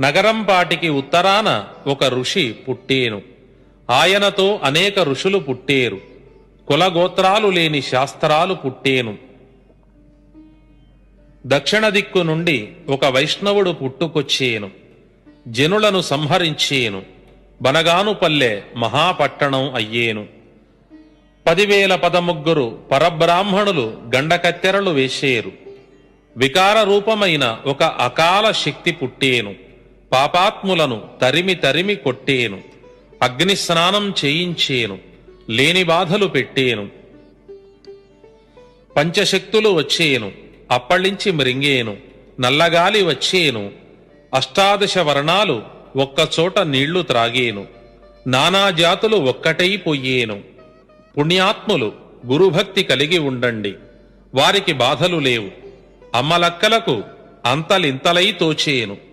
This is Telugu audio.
నగరం పాటికి ఉత్తరాన ఒక ఋషి పుట్టేను. ఆయనతో అనేక ఋషులు పుట్టేరు. కులగోత్రాలు లేని శాస్త్రాలు పుట్టేను. దక్షిణ దిక్కు నుండి ఒక వైష్ణవుడు పుట్టుకొచ్చేను. జనులను సంహరించేను. బనగానుపల్లె మహాపట్టణం అయ్యేను. పదివేల పదముగ్గురు పరబ్రాహ్మణులు గండకత్తెరలు వేసేరు. వికార రూపమైన ఒక అకాల శక్తి పుట్టేను. పాపాత్ములను తరిమి తరిమి కొట్టేను. అగ్ని స్నానం చేయించేను. లేని బాధలు పెట్టేను. పంచశక్తులు వచ్చేను. అప్పళించి మృంగేను. నల్లగాలి వచ్చేను. అష్టాదశ వర్ణాలు ఒక్కచోట నీళ్ళు త్రాగేను. నానా జాతులు ఒక్కటైపోయేను పుణ్యాత్ములు గురుభక్తి కలిగి ఉండండి. వారికి బాధలు లేవు. అమ్మలక్కలకు అంతలింతలై తోచేను.